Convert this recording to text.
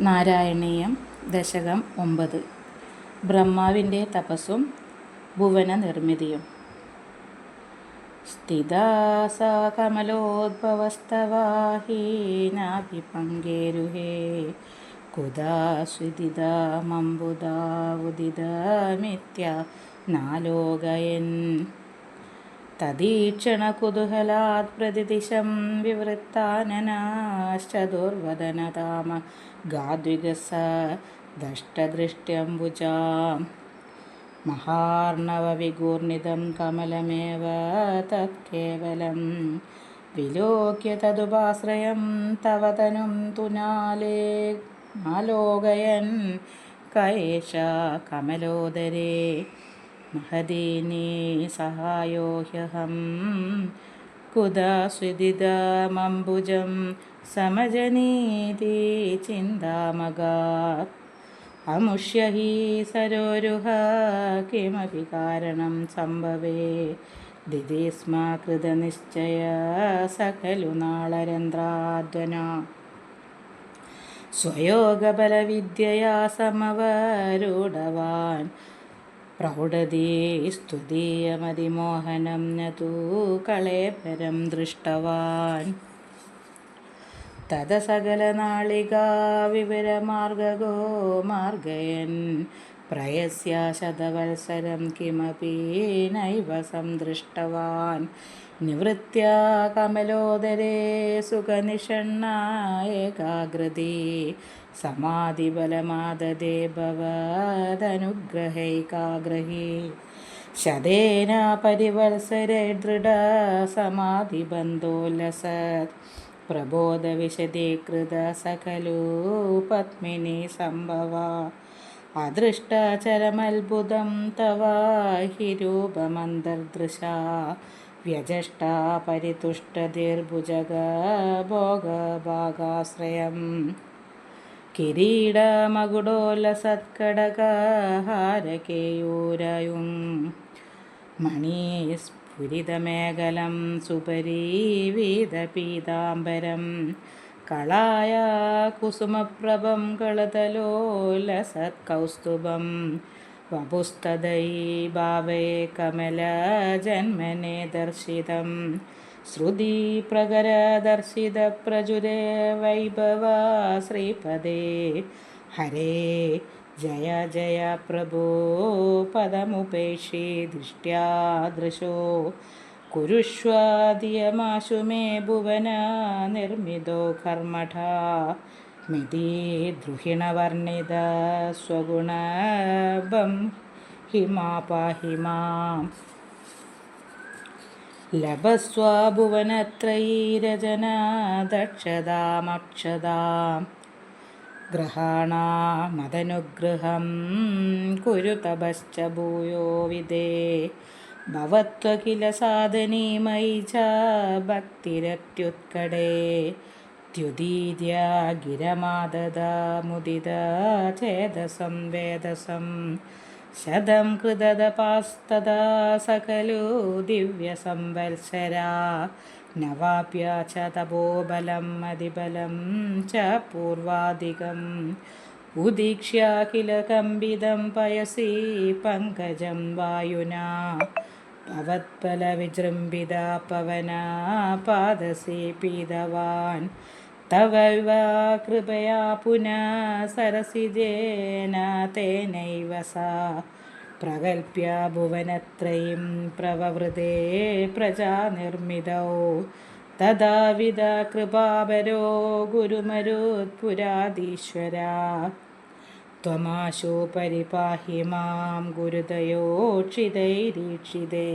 നാരായണീയം ദശകം ഒമ്പത്. ബ്രഹ്മാവിന്റെ തപസ്സും ഭുവന നിർമ്മിതിയും സ്ഥിതാ സാ കമലോദ്ഭവസ്തവാഹീനാഭിപങ്കേരുഹേ കുദാസ്വിദിതമംബുദാവുദിതമിത്യ നാലോകയൻ. തദീക്ഷണകുതൂഹലാത് പ്രതിദിശം വിവൃത്താനനാശ്ചതുർവദനതാമ ഗാദ്വികസ ദഷ്ടദൃഷ്ട്യംബുജാം महार्णवविगूर्णितं कमलमेव तत् केवलं विलोक्य तदुपाश्रयं तव तनुं तु नाले नालोकयन् कयेषा कमलोदरे महदीनि सहायो ह्यहं कुदास्विदिदमम्बुजं समजनीति चिन्तामगात् अमुष्य हि सरोरुह किमपि कारणं सम्भवे दिदि स्म कृतनिश्चय स खलु नाळरन्ध्राध्वना स्वयोगबलविद्यया समवरूढवान् प्रौढधी स्तुतीयमतिमोहनं न तु कळेपरं दृष्टवान् तदसकलनाळिका विवरमार्गगो मार्गयन् प्रयस्या शतवत्सरं किमपि नैव संदृष्टवान्। निवृत्त्या कमलोदरे सुखनिषण्णा एकाग्रती। समाधिबलमाददे भवदनुग्रहैकाग्रही। शतेन परिवत्सरे दृढसमाधिबन्धोल्लसत् प्रबोधविशदीकृत सकलु पद्मिनी सम्भवा അദൃഷ്ടാചരമത്ഭുതം തവാഹി രൂപമന്തർദൃശ വ്യജഷ്ടാ പരിതുഷ്ടദീർഭുജഗ ഭോഗഭാഗാശ്രയം കിരീടമകുടോലസത്കടകാഹാരകേയൂരയും മണീസ്ഫുരിതമേഖലം സുപരീവീതപീതാംബരം कलाया कुसुमप्रभं कळतलोलसत्कौस्तुभं वपुस्तदै भावे कमलजन्मने दर्शितं श्रुतिप्रकरदर्शितप्रचुरे वैभवा श्रीपदे हरे जय जय प्रभो पदमुपेक्षे दृष्ट्या दृशो കുരുഷ്വാദിയമാശു മേ ഭുവന നിർമ്മിതോ കർമ്മഠ. മിതി ദ്രുഹിണവർണിത സ്വഗുണബം ഹിമാ. പാഹി മാം ലഭസ്വാഭുവനത്രയീരജനാദക്ഷതാമക്ഷതാം. ഗ്രഹാണാമതനുഗ്രഹം കുരു തപശ്ച ഭൂയോ വിദേ ഭവത്വകില സാധനീ മയി ച ഭക്തിരത്യുത്കടേ ദ്യുതീര്യ ഗിരമാദദാ മുദിത ചേതസം വേദസം ശതം കൃതതപാസ്തദാ സകലോ ദിവ്യസംവത്സരാ നവാപ്യ ച തപോബലം അതിബലം ച പൂർവാധികം ഉദീക്ഷ്യ കില പയസി പങ്കജം വായുനാ भवत्फलविजृम्बिता पवना पादसे पीतवान् तव वा कृपया पुनः सरसिजेन तेनैव सा प्रकल्प्य भुवनत्रयीं प्रववृते प्रजानिर्मितौ तदा विदा कृपापरो गुरुमरुत्पुराधीश्वरा त्वमाशु पाहि मां गुरुदयोक्षिदै दीक्षिते